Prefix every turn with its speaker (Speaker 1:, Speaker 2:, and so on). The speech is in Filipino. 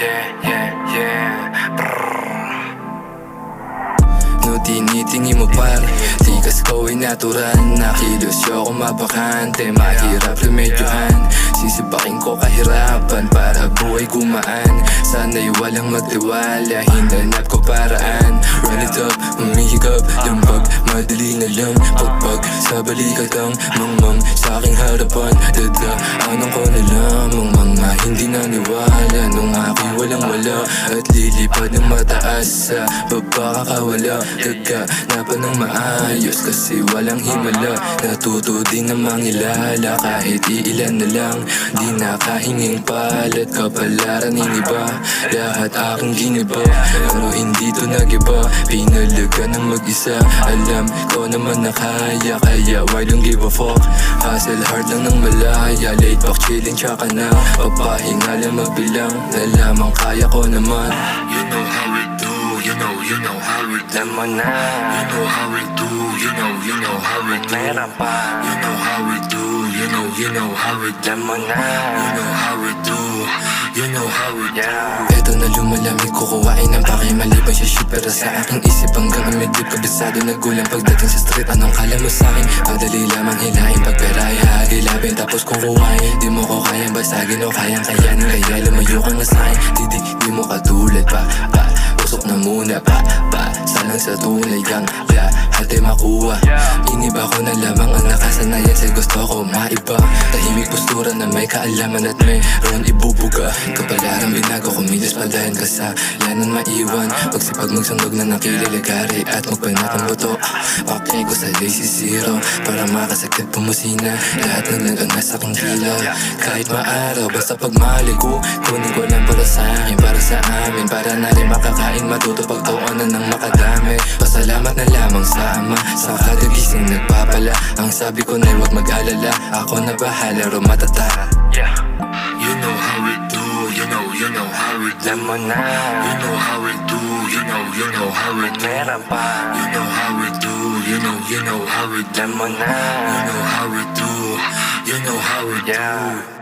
Speaker 1: yeah, yeah, yeah.
Speaker 2: No tinitingi mo pare Tikas ko ay natural Nakilos ako mabakante. Mahirap remedyohan Sisipakin ko kahirapan Para buhay gumaan. Sana'y walang magtiwala. Hinanap ko paraan. Run it up, umihigap Lambag, madali na lang. Pagpag sa balikat ang Mangmang sa aking harapan ako'y walang wala. At lilipad ng mataas Sa baba kakawala Gaganapan ng maayos Kasi walang himala. Natuto din na mangilala Kahit iilan na lang. Di nakahinging palat Kapalaran ng iba. Lahat aking giniba Pero hindi to nagiba. Pinalaga ng mag-isa. Alam ko naman na kaya Kaya why don't give a fuck? Hustle hard lang ng malaya. Late back chilling tsaka na. Papahinga lang magbilang. Na lamang kaya ko naman.
Speaker 3: You know how we do, you know, you know how we do.
Speaker 1: Mo na.
Speaker 3: You know how we do, you know, you know how we do.
Speaker 1: Meron pa.
Speaker 3: You know how we do, you know, you know how we do.
Speaker 1: Mo na.
Speaker 3: You know how we do, you know how we do.
Speaker 1: Yeah.
Speaker 2: Eto na lumalamig kukuhain ng pake. Maliban siya shoot pero sa aking isip Hanggang umidip kabisado. Nagulang Pagdating sa street anong kala mo sa'kin Madali lamang hilahin Pag pera ay tapos kukuhain Di mo ko kayang basagin o kayang kayanin. Kaya lumayo ka nga sa'kin Di di di mo katulad pa. Pa Usok na muna pa pa. Salang sa tunay kang lahat ay makuha. Iniba ko na lamang ang nakasanayan Sa gusto ko maiba Tahimik postura na may kaalaman at mayroon ibubuga. Kapalaran binago kumilos palayan Kasalanan maiwan. Pagsipag magsundog na nakililagari At magpanat ang buto. Pakay ko sa lazy zero Para makasagkat pumusina Lahat ng lang ang nasa aking kila Kahit maaraw basta pagmali ko Kunin ko lang para sa akin Para sa amin. Para na rin makakain matuto Pagtuunan ng makadami. Pasalamat Ang sabi ko na huwag mag-alala Ako na bahala Rumatata
Speaker 1: Yeah
Speaker 3: You know how we do, you know, you know how we do.
Speaker 1: Alam mo na
Speaker 3: You know how we do, you know, you know how we do.
Speaker 1: Meron pa
Speaker 3: You know how we do, you know, you know how we do.
Speaker 1: Alam mo na
Speaker 3: You know how we do, you know how we do.
Speaker 1: Yeah